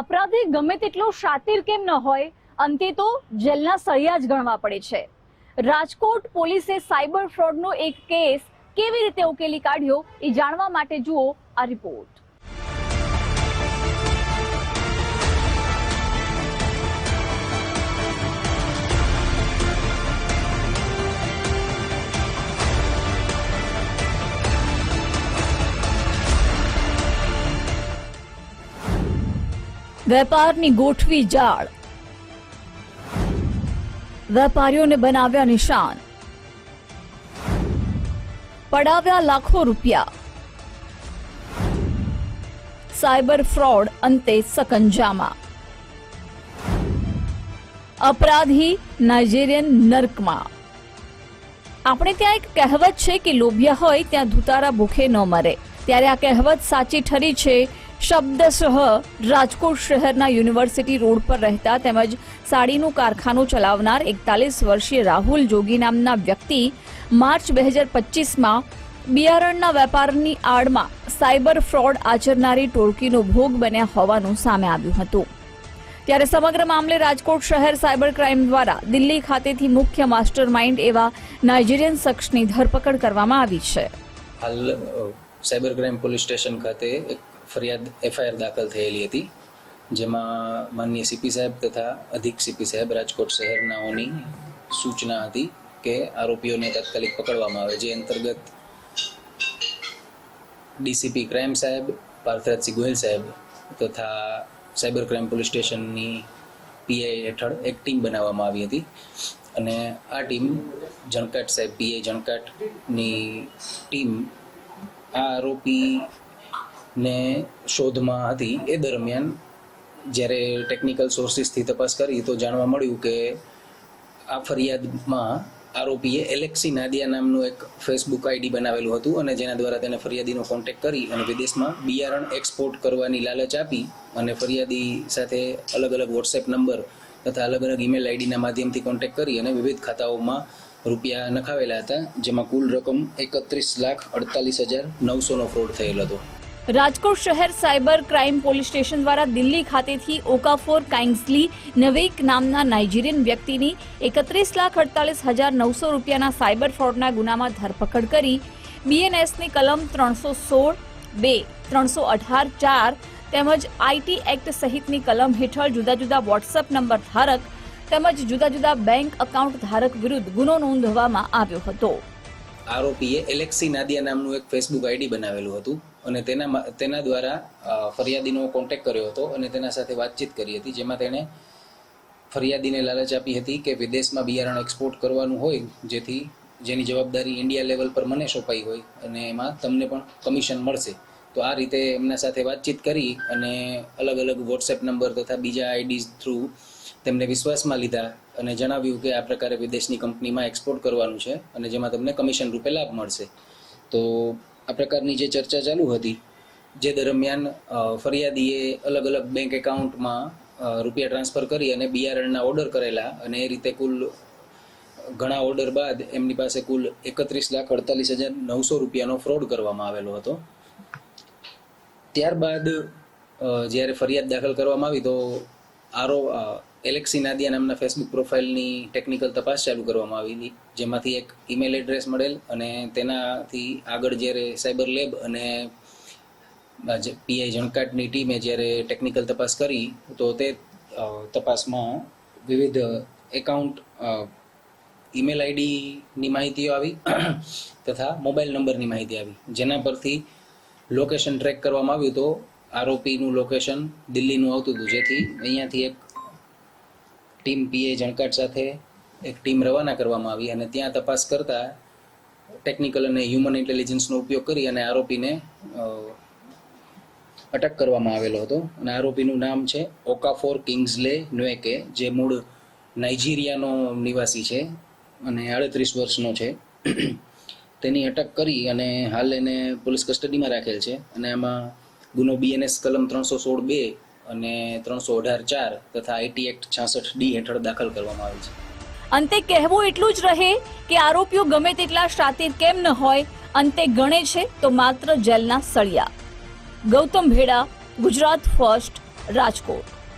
અપરાધી ગમે તેટલો શાતિર કેમ ન હોય, અંતે તો જેલના સળિયા જ ગણવા પડે છે. રાજકોટ પોલીસે સાયબર ફ્રોડનો એક કેસ કેવી રીતે ઉકેલી કાઢ્યો એ જાણવા માટે જુઓ આ રિપોર્ટ. વેપારની ગોઠવી જાળ. વેપારીઓને બનાવ્યા નિશાન. પડાવ્યા લાખો રૂપિયા. સાયબર ફ્રોડ અંતે સકંજામાં. અપરાધી નાઇજેરિયન નર્કમાં. આપણે ત્યાં એક કહેવત છે કે લોભિયા હોય ત્યાં ધુતારા ભૂખે ન મરે. ત્યારે આ કહેવત સાચી ઠરી છે શબ્દશઃ રાજકોટ શહેરના યુનિવર્સિટી રોડ પર રહેતા તેમજ સાડીનું કારખાનું ચલાવનાર એકતાલીસ વર્ષીય રાહુલ જોગી નામના વ્યક્તિ માર્ચ બે હજાર પચીસમાં બિયારણના વેપારની આડમાં સાયબર ફ્રોડ આચરનારી ટોળકીનો ભોગ બન્યા હોવાનું સામે આવ્યું હતું. ત્યારે સમગ્ર મામલે રાજકોટ શહેર સાયબર ક્રાઇમ દ્વારા દિલ્હી ખાતેથી મુખ્ય માસ્ટર માઇન્ડ એવા નાઇજીરિયન શખ્સની ધરપકડ કરવામાં આવી છે. હાલ સાયબર ક્રાઇમ પોલીસ સ્ટેશન ખાતે એક ફરિયાદ એફઆઈઆર દાખલ થયેલી હતી, જેમાં માનનીય સીપી સાહેબ તથા અધિક સીપી સાહેબ રાજકોટ શહેરનાઓની સૂચના હતી કે આરોપીઓને તાત્કાલિક પકડવામાં આવે, જે અંતર્ગત ડીસીપી ક્રાઇમ સાહેબ પાર્થરાજસિંહ ગોહિલ સાહેબ તથા સાયબર ક્રાઇમ પોલીસ સ્ટેશનની પીઆઈ હેઠળ એક ટીમ બનાવવામાં આવી હતી. અને આ ટીમ જણકાટ સાહેબ પીઆઈ જણકાટની ટીમ આ આરોપીને શોધમાં હતી. એ દરમિયાન જ્યારે ટેકનિકલ સોર્સિસથી તપાસ કરી તો જાણવા મળ્યું કે આ ફરિયાદમાં આરોપીએ એલેક્સી નાદિયા નામનું એક ફેસબુક આઈડી બનાવેલું હતું અને જેના દ્વારા તેને ફરિયાદીનો કોન્ટેક્ટ કરી અને વિદેશમાં બિયારણ એક્સપોર્ટ કરવાની લાલચ આપી અને ફરિયાદી સાથે અલગ અલગ વોટ્સએપ નંબર તથા અલગ અલગ ઈમેલ આઈડીના માધ્યમથી કોન્ટેક્ટ કરી અને વિવિધ ખાતાઓમાં રૂપિયા નખાવેલા હતા, જેમાં કુલ રકમ એકત્રીસ લાખ અડતાલીસ હજાર નવસોનો ફ્રોડ થયેલ હતો. રાજકોટ શહેર સાયબર ક્રાઇમ પોલીસ સ્ટેશન દ્વારા દિલ્હી ખાતેથી ઓકાફોર કાઇન્સલી નવેક નામના નાઇજીરિયન વ્યક્તિની એકત્રીસ લાખ અડતાલીસ હજાર નવસો રૂપિયાના સાયબર ફ્રોડના ગુનામાં ધરપકડ કરી. બીએનએસની કલમ ત્રણસો સોળ, બે, ત્રણસો અઢાર, ચાર તેમજ આઈટી એક્ટ સહિતની કલમ હેઠળ જુદા જુદા વોટ્સએપ નંબર ધારક તેમજ જુદા જુદા બેંક એકાઉન્ટ ધારક વિરુદ્ધ ગુનો નોંધવામાં આવ્યો હતો. આરોપીએ એલેક્સી નાદિયા નામનું એક ફેસબુક આઈડી બનાવેલું હતું અને તેના તેના દ્વારા ફરિયાદીનો કોન્ટેક્ટ કર્યો હતો અને તેના સાથે વાતચીત કરી હતી, જેમાં તેણે ફરિયાદીને લાલચ આપી હતી કે વિદેશમાં બિયારણ એક્સપોર્ટ કરવાનું હોય, જેથી જેની જવાબદારી ઇન્ડિયા લેવલ પર મને સોંપાઈ હોય અને એમાં તમને પણ કમિશન મળશે. તો આ રીતે એમના સાથે વાતચીત કરી અને અલગ અલગ વોટ્સએપ નંબર તથા બીજા આઈડીઝ થ્રુ તેમને વિશ્વાસમાં લીધા અને જણાવ્યું કે આ પ્રકારે વિદેશની કંપનીમાં એક્સપોર્ટ કરવાનું છે અને જેમાં તમને કમિશન રૂપે લાભ મળશે. તો આ પ્રકારની જે ચર્ચા ચાલુ હતી, જે દરમિયાન ફરિયાદીએ અલગ અલગ બેંક એકાઉન્ટમાં રૂપિયા ટ્રાન્સફર કરી અને બિયારણના ઓર્ડર કરેલા અને એ રીતે કુલ ઘણા ઓર્ડર બાદ એમની પાસે કુલ એકત્રીસ લાખ અડતાલીસ હજાર નવસો રૂપિયાનો ફ્રોડ કરવામાં આવેલો હતો. ત્યારબાદ જ્યારે ફરિયાદ દાખલ કરવામાં આવી તો આરો એલેક્સી નાદિયા નામના ફેસબુક પ્રોફાઇલની ટેકનિકલ તપાસ ચાલુ કરવામાં આવી હતી. જેમાંથી એક ઈમેલ એડ્રેસ મળેલ અને તેનાથી આગળ જ્યારે સાયબર લેબ અને પીઆઈ જણકાટની ટીમે જ્યારે ટેકનિકલ તપાસ કરી, તો તે તપાસમાં વિવિધ એકાઉન્ટ ઈમેલ આઈડીની માહિતીઓ આવી તથા મોબાઈલ નંબરની માહિતી આવી. જેના પરથી લોકેશન ટ્રેક કરવામાં આવ્યું તો આરોપીનું લોકેશન દિલ્હીનું આવતું હતું. જેથી અહીંયાથી એક ટીમ પીએ જણકાટ સાથે એક ટીમ રવાના કરવામાં આવી અને ત્યાં તપાસ કરતા ટેકનિકલ અને હ્યુમન ઇન્ટેલિજન્સનો ઉપયોગ કરી અને આરોપીને અટક કરવામાં આવેલો હતો. અને આરોપીનું નામ છે ઓકાફોર કિંગ્સલે ન્વેકે જે મૂળ નાઇજીરિયાનો નિવાસી છે અને આડત્રીસ વર્ષનો છે. તેની અટક કરી અને હાલ એને પોલીસ કસ્ટડીમાં રાખેલ છે અને આમાં ગુનો બીએનએસ કલમ ત્રણસો સોળ બે અને ત્રણસો અઢાર ચાર તથા આઈટી એક્ટ છાસઠ ડી હેઠળ દાખલ કરવામાં આવે છે. અંતે કહેવું એટલું જ રહે કે આરોપીઓ ગમે તેટલા શાતિર કેમ ન હોય, અંતે ગણે છે તો માત્ર જેલના સળિયા. ગૌતમ ભેડા, ગુજરાત ફર્સ્ટ, રાજકોટ.